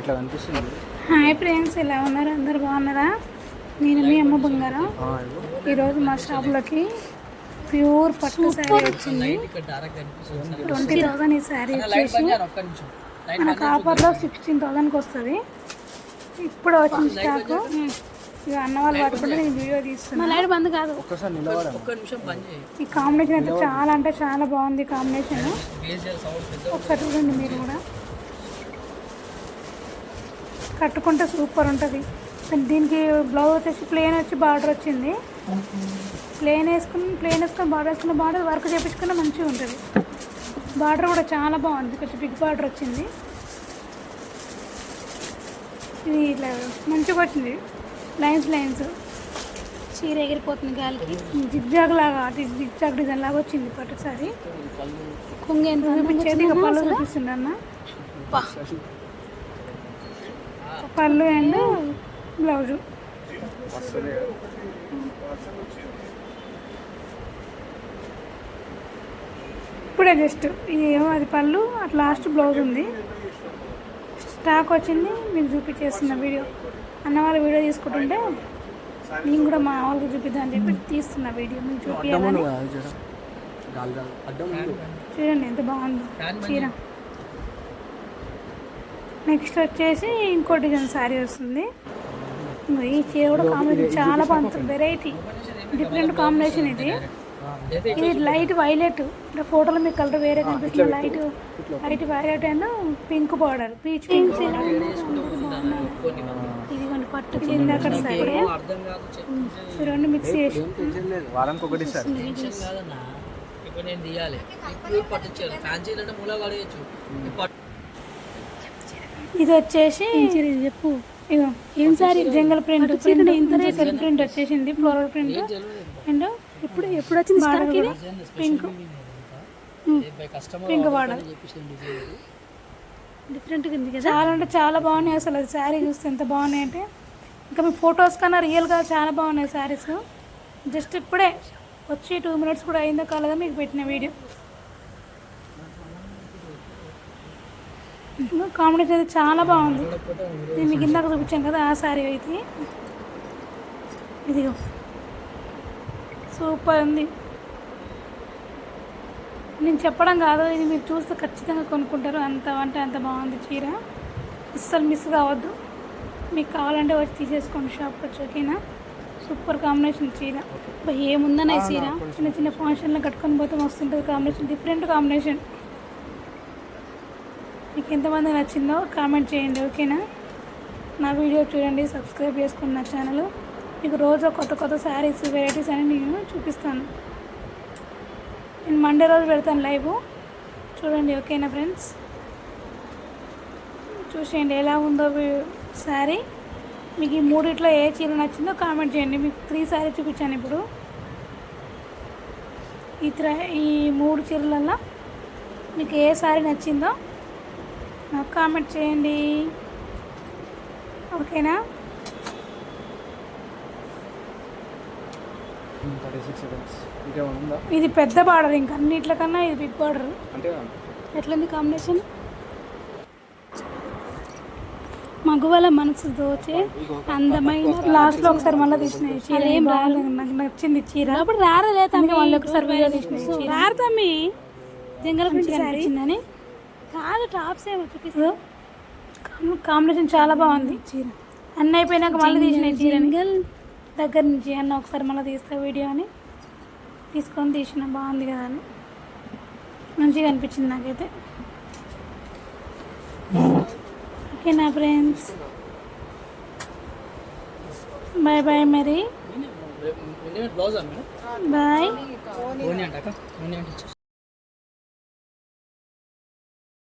ఇట్లా కనిపిస్తుంది? Hi friends ఎలా ఉన్నారు? అందరు బాగున్నారా? నేను మీ అమ్మ బంగారం. ఈరోజు మా షాప్లోకి ప్యూర్ పట్టు శారీ వచ్చింది. ట్వంటీ థౌసండ్ ఈ శారీ వచ్చేసి. మనకు ఆఫర్లో సిక్స్టీన్ థౌసండ్కి వస్తుంది. ఇప్పుడు వచ్చింది స్టాక్ ఇక అన్న వాళ్ళు పట్టుకుంటే నేను వీడియో తీస్తున్నా. లైట్ బంద్ కాదు. ఈ కాంబినేషన్ అయితే చాలా అంటే చాలా బాగుంది కాంబినేషన్ ఒకసారి చూడండి మీరు కూడా. కట్టుకుంటే సూపర్ ఉంటుంది. దీనికి బ్లౌజ్ వచ్చేసి ప్లేన్ వచ్చి బార్డర్ వచ్చింది. ప్లేన్ వేసుకుని ప్లేన్ వేసుకుని బార్డర్ వేసుకున్న బార్డర్ వర్క్ చేపించుకున్న మంచిగా ఉంటుంది. బార్డర్ కూడా చాలా బాగుంది. కొంచెం బిగ్ బార్డర్ వచ్చింది. ఇది ఇట్లా మంచిగా వచ్చింది. లైన్స్ లైన్స్ చీర ఎగిరిపోతుంది గాలికి. జిగ్జాగ్ లాగా జిగ్జాగ్ డిజైన్ లాగా వచ్చింది పట్టు సారీ. కొంగ ఎంత చూపించేది ఇక పళ్ళు చూపిస్తుంది అన్న పళ్ళు అండ్ బ్లౌజు. ఇప్పుడే జస్ట్ ఇది ఏమో అది పళ్ళు అట్ లాస్ట్ బ్లౌజ్ ఉంది. స్టాక్ వచ్చింది మీకు చూపించేస్తున్న వీడియో. అన్న వాళ్ళు వీడియో తీసుకుంటుంటే నేను కూడా మా వాళ్ళకి చూపిద్దాం అని చెప్పి తీస్తున్న వీడియో. మీకు చూపించాలని చూడండి ఎంత బాగుందో. చీర. నెక్స్ట్ వచ్చేసి ఇంకో డిజైన్ శారీ వస్తుంది. ఈ చీర కూడా కాంబినేషన్ చాలా బాగుంటుంది వెరైటీ డిఫరెంట్ కాంబినేషన్ ఇది. ఇది లైట్ వైలెట్ అంటే ఫోటోలో మీకు కలర్ వేరే కనిపిస్తుంది. Light light violet and pink border peach pink ఇది కొన్ని పట్టు. చీర అక్కడ ఈ రెండు మిక్స్ చేసి. సార్. ఇప్పుడు నేను తీయాలి. ఇప్పుడు పట్టించాలి ఫ్యాన్సీ అంటే మూల పడేయచ్చు పట్టు ఇది వచ్చేసి చెప్పు. ఇగో ఏం సారీ? జంగల్ ప్రింట్ ప్రింట్ ఇంత ప్రింట్ వచ్చేసింది ఫ్లోరల్ ప్రింట్. అండ్ ఇప్పుడు ఎప్పుడు వచ్చింది పింక్ కస్టమర్ పింక్ బార్డర్. డిఫరెంట్గా ఉంది కదా? చాలా అంటే చాలా బాగున్నాయి అసలు అది శారీ చూస్తే ఎంత బాగున్నాయి అంటే. ఇంకా మీ ఫొటోస్ కన్నా రియల్గా చాలా బాగున్నాయి శారీస్ జస్ట్ ఇప్పుడే వచ్చి టూ మినిట్స్ కూడా అయిందో కాలేదో మీకు పెట్టిన వీడియో. కాంబినేషన్ అయితే చాలా బాగుంది. నేను మీకు ఇందాక చూపించాను కదా ఆ శారీ అయితే. ఇదిగో. సూపర్ ఉంది. నేను చెప్పడం కాదు ఇది మీరు చూస్తే ఖచ్చితంగా కొనుక్కుంటారు. అంత అంటే అంత బాగుంది చీర. అస్సలు మిస్ కావద్దు. మీకు కావాలంటే వచ్చి తీసేసుకోండి షాప్కి వచ్చి ఓకేనా? సూపర్ కాంబినేషన్ చీర. ఏముందన్న ఈ చీర? చిన్న చిన్న ఫంక్షన్లో కట్టుకొని పోతే వస్తుంటుంది కాంబినేషన్ డిఫరెంట్ కాంబినేషన్ మీకు ఎంతమంది నచ్చిందో కామెంట్ చేయండి ఓకేనా? నా వీడియో చూడండి సబ్స్క్రైబ్ చేసుకోండి నా ఛానల్. మీకు రోజు కొత్త కొత్త శారీస్ వెరైటీస్ అని నేను చూపిస్తాను. నేను మండే రోజు పెడతాను లైవ్. చూడండి ఓకేనా ఫ్రెండ్స్? చూసేయండి ఎలా ఉందో శారీ. మీకు ఈ మూడిట్లో ఏ చీర నచ్చిందో కామెంట్ చేయండి. మీకు త్రీ శారీ చూపించాను ఇప్పుడు. ఈ త్ర ఈ మూడు చీరలలో మీకు ఏ శారీ నచ్చిందో కామెంట్ చేయండి. ఓకేనా? ఉందా? ఇది పెద్ద బార్డర్ ఇంకా అన్నిట్లకన్నా ఇది బిగ్ బార్డర్. అంటే ఎట్లుంది కాంబినేషన్ మగువల మనసు దోచే అందమైన లాస్ట్లో ఒకసారి మళ్ళీ తీసిన చీర. ఏం రాలేదు నాకు నచ్చింది చీర. అప్పుడు రారలే తమ్మి. మళ్ళీ ఒకసారి వీడియో తీసిన రారు తమ్మి. జంగల అనిపించిందని కాదు టాప్స్ ఏమో చూపిస్తూ. కాంబినేషన్ చాలా బాగుంది. చీర అన్న అయిపోయినాక మళ్ళీ తీసిన ఈ చీర దగ్గర నుంచి అన్న ఒకసారి మళ్ళీ తీస్తా వీడియో అని. తీసుకొని తీసిన బాగుంది కదా అని. మంచిగా అనిపించింది నాకైతే. ఓకే నా ఫ్రెండ్స్. బాయ్ బాయ్ మరి. బాయ్.